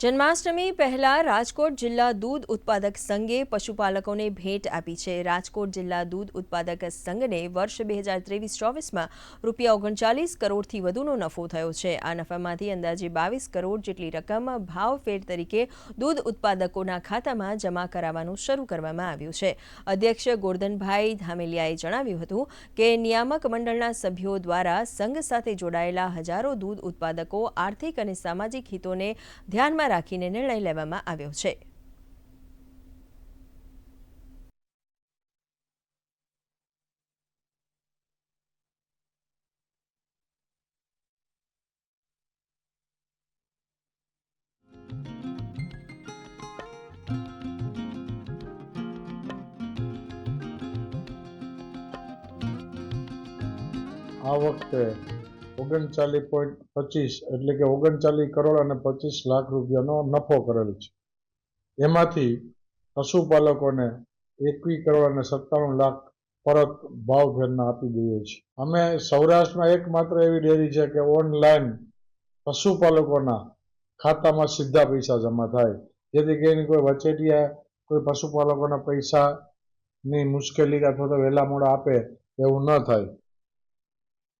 જન્માષ્ટમી પહેલા રાજકોટ જિલ્લા દૂધ ઉત્પાદક સંઘે પશુપાલકોને ભેટ આપી છે. રાજકોટ જિલ્લા દૂધ ઉત્પાદક સંઘને વર્ષ બે હજાર ત્રેવીસ ચોવીસમાં રૂપિયા ઓગણચાલીસ કરોડથી વધુનો નફો થયો છે. આ નફામાંથી અંદાજે બાવીસ કરોડ જેટલી રકમ ભાવફેર તરીકે દૂધ ઉત્પાદકોના ખાતામાં જમા કરાવવાનું શરૂ કરવામાં આવ્યું છે. અધ્યક્ષ ગોરધનભાઈ ધામેલિયાએ જણાવ્યું હતું કે, નિયામક મંડળના સભ્યો દ્વારા સંઘ સાથે જોડાયેલા હજારો દૂધ ઉત્પાદકો આર્થિક અને સામાજિક હિતોને ધ્યાનમાં રાખીને નિર્ણય લેવામાં આવ્યો છે. આ વખતે ઓગણચાલીસ પોઈન્ટ પચીસ એટલે કે ઓગણચાલીસ કરોડ અને પચીસ લાખ રૂપિયાનો નફો કરેલ છે. એમાંથી પશુપાલકોને એકવીસ કરોડ અને સત્તાણું લાખ પરત ભાવ ભાવફેરના આપી દઈએ છીએ. અમે સૌરાષ્ટ્રમાં એકમાત્ર એવી ડેરી છે કે ઓનલાઈન પશુપાલકોના ખાતામાં સીધા પૈસા જમા થાય. જેથી કરીને કોઈ વચેટિયા, કોઈ પશુપાલકોના પૈસાની મુશ્કેલી અથવા તો વહેલા મોડા આપે એવું ન થાય.